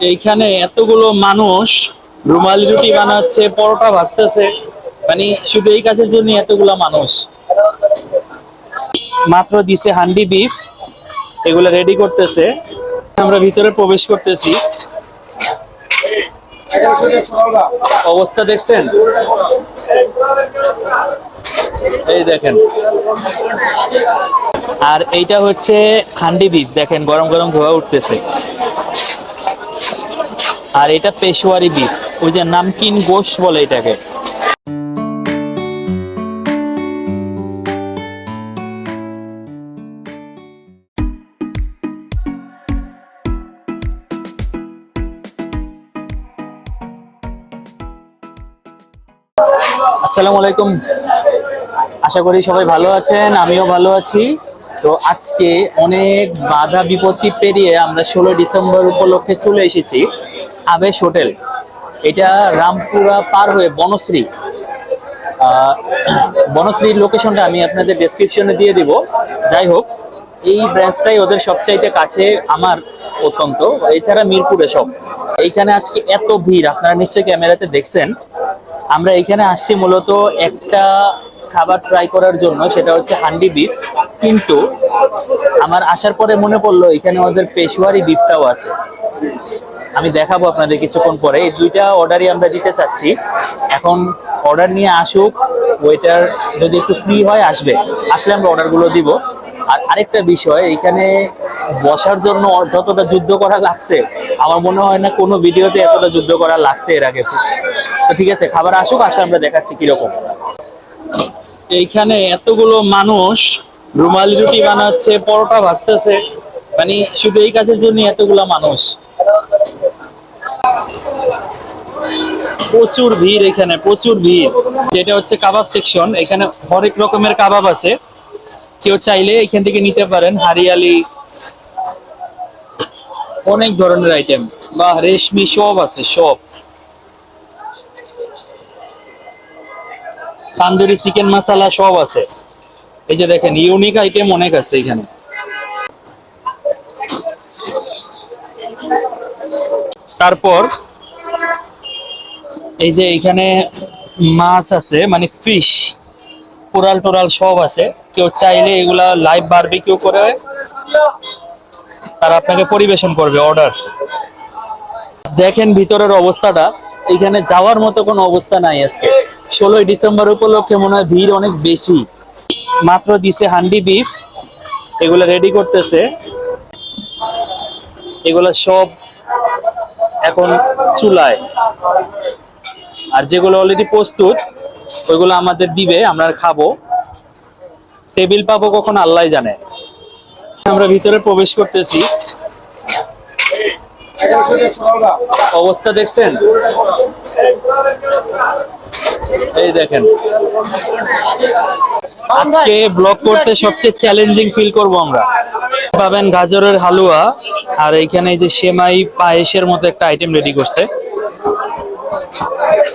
এইখানে এতগুলো মানুষ, রুমালি রুটি বানাচ্ছে, পরোটা ভাজতেছে। মানে শুধু এই কাজের জন্য এতগুলো মানুষ। মাত্র দিছে হান্ডি বিফ, এগুলো রেডি করতেছে। আমরা ভিতরে প্রবেশ করতেছি। অবস্থা দেখছেন? এই দেখেন। আর এইটা হচ্ছে হান্ডি বিফ, দেখেন গরম গরম ধোয়া উঠতেছে। আর এটা পেশোয়ারি বিফ ওই যে নামকিন গোশ বলে এটাকে। আসসালামু আলাইকুম। আশা করি সবাই ভালো আছেন, আমিও ভালো আছি। তো আজকে অনেক বাধা বিপত্তি পেরিয়ে আমরা ষোলো ডিসেম্বর উপলক্ষে চলে এসেছি আবেশ হোটেল। এটা রামপুরা পার হয়ে বনশ্রী। বনশ্রীর লোকেশনটা আমি আপনাদের ডেসক্রিপশনে দিয়ে দিব। যাই হোক, এই ব্রাঞ্চটাই ওদের সবচাইতে কাছে আমার অত্যন্ত। এছাড়া মিরপুরে সব। এইখানে আজকে এত ভিড়, আপনারা নিশ্চয়ই ক্যামেরাতে দেখছেন। আমরা এখানে আসছি মূলত একটা খাবার ট্রাই করার জন্য, সেটা হচ্ছে হান্ডি বিফ কিন্তু আমার আসার পরে মনে পড়ল, এখানে ওদের পেশোয়ারি বিফটাও আছে। আমি দেখাবো আপনাদের কিছুক্ষণ পরে। এই দুইটা অর্ডারই আমরা দিতে চাচ্ছি। এখন অর্ডার নিয়ে আসুক ওয়েটার যদি একটু ফ্রি হয়, আসবে। আসলে আমরা অর্ডারগুলো দিব। আর আরেকটা বিষয়, এখানে বসার জন্য যতটা যুদ্ধ করা লাগছে, আমার মনে হয় না কোনো ভিডিওতে এতটা যুদ্ধ করা লাগছে এর আগে। তো ঠিক আছে, খাবার আসুক, আসলে আমরা দেখাচ্ছি কীরকম। এইখানে এতগুলো মানুষ রুমালি রুটি বানাচ্ছে, পরোটা ভাজতেছে। মানে শুধু এই কাজের জন্য এতগুলো মানুষ। প্রচুর ভিড় এখানে, প্রচুর ভিড়। যেটা হচ্ছে কাবাব সেকশন এখানে হরেক রকমের কাবাব আছে। কেউ চাইলে এখান থেকে নিতে পারেন, হারিয়ালি। অনেক ধরনের আইটেম বা রেশমি সব আছে, সব। তান্দুরি চিকেন মশলা সব আছে। এই যে দেখেন ইউনিক আইটেম অনেক আছে এখানে। তারপর এই যে এখানে মাছ আছে মানে ফিশ কোরাল টোরাল সব আছে। কেউ চাইলে এগুলা লাইভ বারবিকিউ করে তারা আপনাকে পরিবেশন করবে অর্ডার দেখেন ভিতরের অবস্থাটা, এখানে যাওয়ার মতো কোনো অবস্থা নাই আজকে। ষোলোই ডিসেম্বর উপলক্ষে মনে হয় ভিড় অনেক বেশি। মাত্র দিছে হান্ডি বিফ। এগুলো রেডি করতেছে। এগুলা সব এখন চুলায়। আর যেগুলো অলরেডি প্রস্তুত, ওইগুলো আমাদের দিবে, আমরা খাব। টেবিল পাবো কখন আল্লাহ জানে। আমরা ভিতরে প্রবেশ করতেছি। অবস্থা দেখছেন? এই দেখেন। আজকে ব্লগ করতে সবচেয়ে চ্যালেঞ্জিং ফিল করব আমরা। পাবেন গাজরের হালুয়া, আর এইখানে এই যে সেমাই পায়েসের মতো একটা আইটেম রেডি করছে।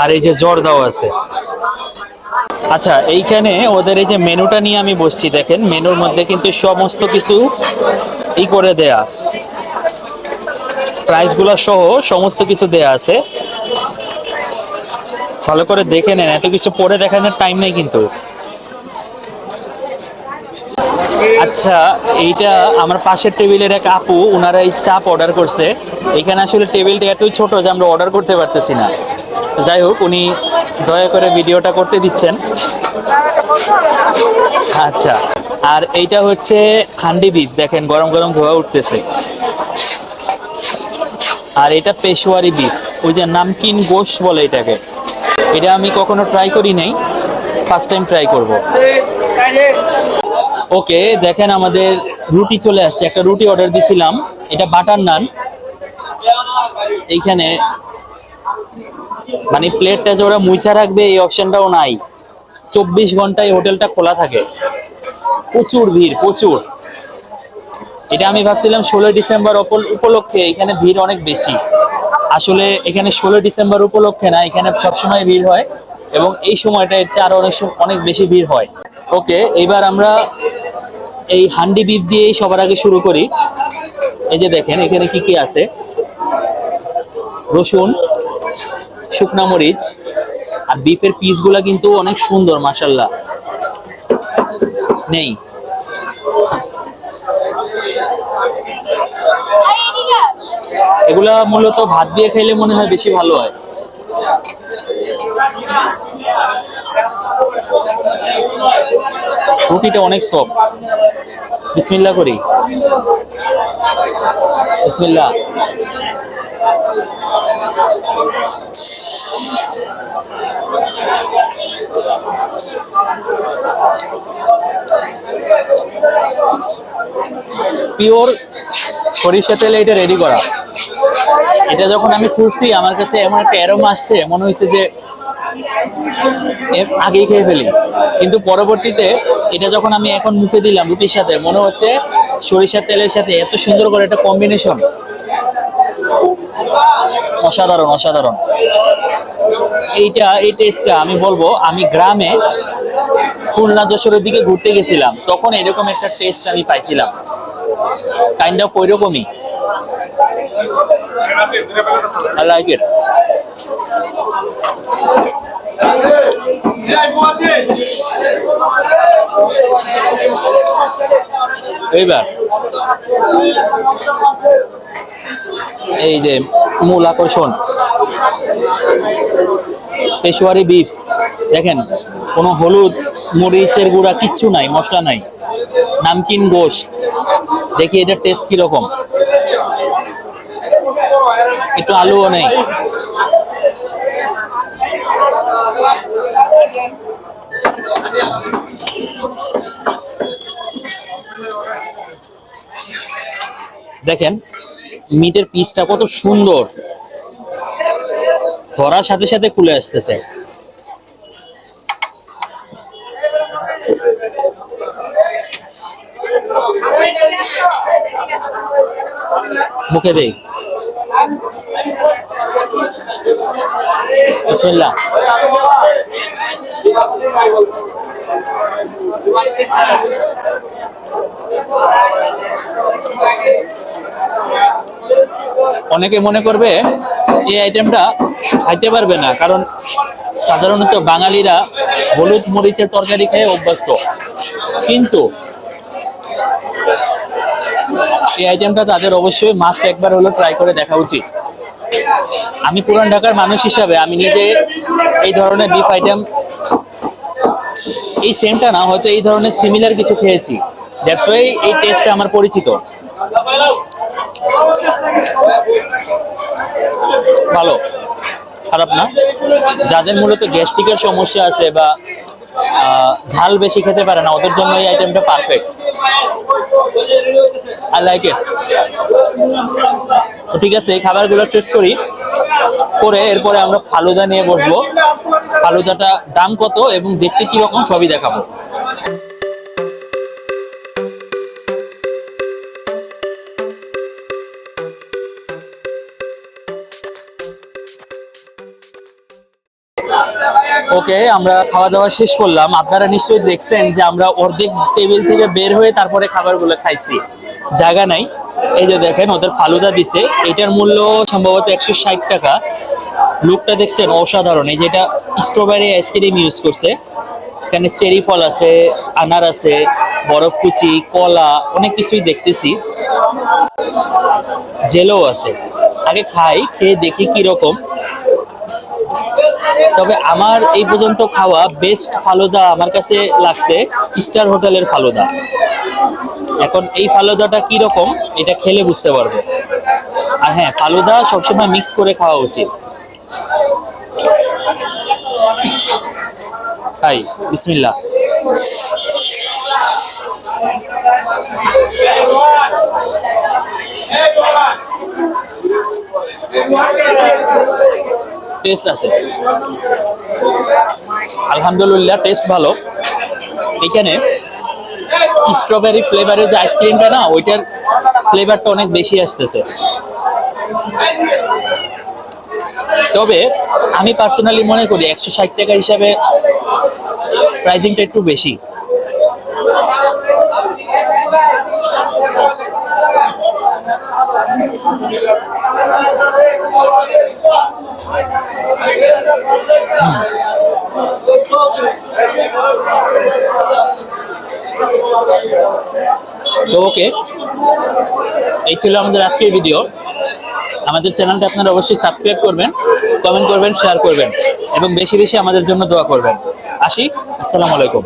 আর এই যে জর্দাও আছে। আচ্ছা এইখানে ওদের এই যে মেনুটা নিয়ে আমি বসছি, দেখেন, মেনুর মধ্যে কিন্তু সমস্ত কিছু ই করে দেয়া। প্রাইসগুলো সহ সমস্ত কিছু দেয়া আছে। ভালো করে দেখে নেন, এত কিছু পরে দেখানোর টাইম নেই কিন্তু। আচ্ছা এইটা আমার পাশের টেবিলের এক আপু ওনারা এই চাপ অর্ডার করছে। এখানে আসলে টেবিলটা এতই ছোট যে আমরা অর্ডার করতে পারতেছি না। যাই হোক, উনি দয়া করে ভিডিওটা করতে দিচ্ছেন। আচ্ছা আর এইটা হচ্ছে হান্ডি বিফ, দেখেন গরম গরম ধোয়া উঠতেছে। আর এটা পেশোয়ারি বিফ, ওই যে নামকিন গোশ বলে এটাকে। এটা আমি কখনো ট্রাই করি নাই ফার্স্ট টাইম ট্রাই করব। ওকে, দেখেন আমাদের রুটি চলে আসছে। একটা রুটি অর্ডার দিছিলাম। এটা বাটার নান। এইখানে মানে প্লেটটা যে ওরা মুছা রাখবে, এই অপশনটাও নাই। চব্বিশ ঘন্টায় হোটেলটা খোলা থাকে। প্রচুর ভিড়, প্রচুর। এটা আমি ভাবছিলাম ষোলোই ডিসেম্বর উপলক্ষে। এখানে ভিড় অনেক বেশি। আসলে এখানে ষোলোই ডিসেম্বর উপলক্ষে না, এখানে সবসময় ভিড় হয় এবং এই সময়টা এর চেয়ে আরও অনেক অনেক বেশি ভিড় হয়। ওকে, এইবার আমরা এই হান্ডি বিফ দিয়েই সবার আগে শুরু করি। এই যে দেখেন, এখানে কি কি আছে? রসুন, শুকনা মরিচ, আর বিফের পিসগুলা কিন্তু অনেক সুন্দর মাসাল্লাহ নেই। এগুলা মূলত ভাত দিয়ে খাইলে মনে হয় বেশি ভালো হয়। রুটিটা অনেক সফট বিসমিল্লাহ করি। বিসমিল্লাহ। পিওর সরিষা তেলে এটা রেডি করা। এটা যখন আমি ফুটছি আমার কাছে এমন একটা অ্যারোম আসছে, মনে হয়েছে যে আগেই খেয়ে ফেলি। কিন্তু পরবর্তীতে এটা যখন আমি এখন মুখে দিলাম রুটির সাথে, মনে হচ্ছে সরিষার তেলের সাথে এত সুন্দর করে একটা কম্বিনেশন অসাধারণ অসাধারণ। এইটা, এই টেস্টটা আমি বলব, আমি গ্রামে খুলনা যশোরের দিকে ঘুরতে গেছিলাম, তখন এরকম একটা টেস্ট আমি পাইছিলাম। কাইন্ড অফ ওইরকমই। I like it. এইবার। এই যে মূল আকর্ষণ। পেশোয়ারি বিফ দেখেন, কোনো হলুদ, মরিচের গুঁড়া কিচ্ছু নাই, মশলা নাই। নামকিন গোশ দেখি এটা টেস্ট কীরকম। একটু আলুও নেই। দেখেন মিটের পিসটা কত সুন্দর। ধরার সাথে সাথে খুলে আসতেছে। মুখে দেই। বিসমিল্লাহ। অনেকে মনে করবে এই আইটেমটা খাইতে পারবে না, কারণ সাধারণত বাঙালিরা হলুদ মরিচের তরকারি খেয়ে অভ্যস্ত। কিন্তু এই আইটেমটা তাদের অবশ্যই মাস্ট একবার হলো ট্রাই করে দেখা উচিত। আমি পুরান ঢাকার মানুষ হিসাবে আমি নিজে এই ধরনের বিফ আইটেম এই সেমটা না, হয়তো এই ধরনের সিমিলার কিছু খেয়েছি। দ্যাটস এই টেস্টটা আমার পরিচিত। ভালো। খারাপ না। যাদের মূলত গ্যাস্ট্রিকের সমস্যা আছে বা ঝাল বেশি খেতে পারে না, ওদের জন্য এই আইটেমটা পারফেক্ট আই লাইক ইট ঠিক আছে, এই খাবারগুলো টেস্ট করি। করে এরপরে আমরা ফালুদা নিয়ে বসবো। ফালুদাটা দাম কত এবং দেখতে কীরকম সবই দেখাবো। ওকে, আমরা খাওয়া দাওয়া শেষ করলাম। আপনারা নিশ্চয়ই দেখছেন যে আমরা অর্ধেক টেবিল থেকে বের হয়ে তারপরে খাবারগুলো খাইছি। জায়গা নাই। এই যে দেখেন, ওদের ফালুদা দিছে। এটার মূল্য সম্ভবত একশো ষাট টাকা। লুকটা দেখছেন অসাধারণ। এই যেটা স্ট্রবেরি আইসক্রিম ইউজ করছে। এখানে চেরি ফল আছে, আনার আছে, বরফ কুচি, কলা, অনেক কিছুই দেখতেছি। জেলও আছে। আগে খাই, খেয়ে দেখি কীরকম। তবে আমার এই পর্যন্ত খাওয়া বেস্ট ফালুদা আমার কাছে লাগছে স্টার হোটেলের ফালুদা। এখন এই ফালুদাটা কি রকম, এটা খেলে বুঝতে পারবে। আর হ্যাঁ ফালুদা সবসময় মিক্স করে খাওয়া উচিত। তাই বিসমিল্লাহ। টেস্ট আছে। আলহামদুলিল্লাহ টেস্ট ভালো। এখানে স্ট্রবেরি ফ্লেভারের যে আইসক্রিমটা না, ওইটার ফ্লেভারটা অনেক বেশি আসতেছে। তবে আমি পার্সোনালি মনে করি একশো ষাট টাকা হিসাবে প্রাইজিংটা একটু বেশি। তো ওকে, এই ছিল আমাদের আজকের ভিডিও আমাদের চ্যানেলটা আপনারা অবশ্যই সাবস্ক্রাইব করবেন কমেন্ট করবেন শেয়ার করবেন, এবং বেশি বেশি আমাদের জন্য দোয়া করবেন। আসি, আসসালামু আলাইকুম।